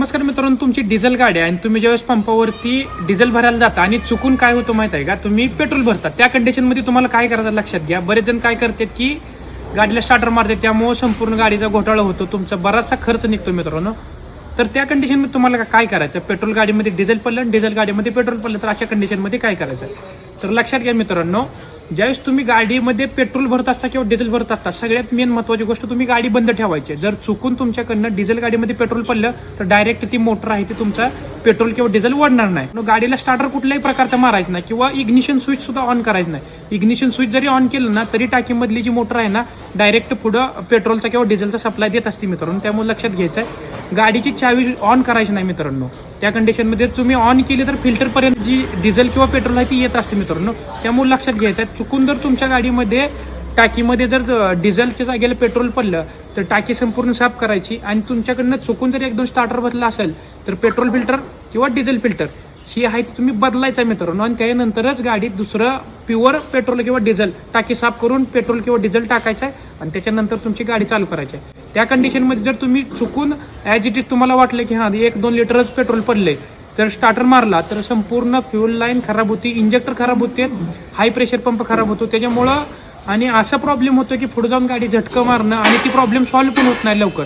नमस्कार मित्रांनो तुमची डिझेल गाडी आहे आणि तुम्ही ज्यावेळेस पंपावरती डिझेल भरायला जाता आणि चुकून काय होतं माहीत आहे का? तुम्ही पेट्रोल भरता. त्या कंडिशनमध्ये तुम्हाला काय करायचं लक्षात घ्या. बरेच जण काय करतात की गाडीला स्टार्टर मारते त्यामुळे संपूर्ण गाडीचा घोटाळा होतो. तुमचा बराचसा खर्च निघतो मित्रांनो. तर त्या कंडिशनमध्ये तुम्हाला काय करायचं पेट्रोल गाडीमध्ये डिझेल पडलं डिझेल गाडीमध्ये पेट्रोल पडलं तर अशा कंडिशनमध्ये काय करायचं तर लक्षात घ्या मित्रांनो ज्यावेळेस तुम्ही गाडीमध्ये पेट्रोल भरत असता किंवा डिझेल भरत असता सगळ्यात मेन महत्वाची गोष्ट तुम्ही गाडी बंद ठेवायची. जर चुकून तुमच्याकडनं डिझेल गाडीमध्ये पेट्रोल पडलं तर डायरेक्ट ती मोटर आहे ती तुमचा पेट्रोल किंवा डिझेल ओढणार नाही. मग गाडीला स्टार्टर कुठल्याही प्रकारचा मारायचं नाही किंवा इग्निशन स्विच सुद्धा ऑन करायचं नाही. इग्निशन स्विच जरी ऑन केलं ना तरी टाकीमधली जी मोटर आहे ना डायरेक्ट पुढं पेट्रोलचा किंवा डिझेलचा सप्लाय देत असते मित्रांनो. त्यामुळे लक्षात घ्यायचं आहे गाडीची चावी ऑन करायची नाही मित्रांनो. त्या कंडिशनमध्ये तुम्ही ऑन केली तर फिल्टरपर्यंत जी डिझेल किंवा पेट्रोल आहे ती येत असते मित्रांनो. त्यामुळे लक्षात घ्यायचं आहे. चुकून जर तुमच्या गाडीमध्ये टाकीमध्ये जर डिझेलच्या जागेला पेट्रोल पडलं तर टाकी संपूर्ण साफ करायची आणि तुमच्याकडनं चुकून जर एक दोन स्टार्टर बदला असेल तर पेट्रोल फिल्टर किंवा डिझेल फिल्टर ही आहे ती तुम्ही बदलायचा मित्रांनो. आणि त्यानंतरच गाडीत दुसरं प्युअर पेट्रोल किंवा डिझेल टाकी साफ करून पेट्रोल किंवा डिझेल टाकायचं आहे आणि त्याच्यानंतर तुमची गाडी चालू करायची आहे. त्या कंडिशनमध्ये जर तुम्ही चुकून ॲज इट इज तुम्हाला वाटलं की हां एक दोन लिटरच पेट्रोल पडले. जर स्टार्टर मारला तर संपूर्ण फ्युल लाईन खराब होती इंजेक्टर खराब होते हाय प्रेशर पंप खराब होतो. त्याच्यामुळं आणि असा प्रॉब्लेम होतो की पुढे जाऊन गाडी झटकं मारणं आणि ती प्रॉब्लेम सॉल्व्ह पण होत नाही लवकर.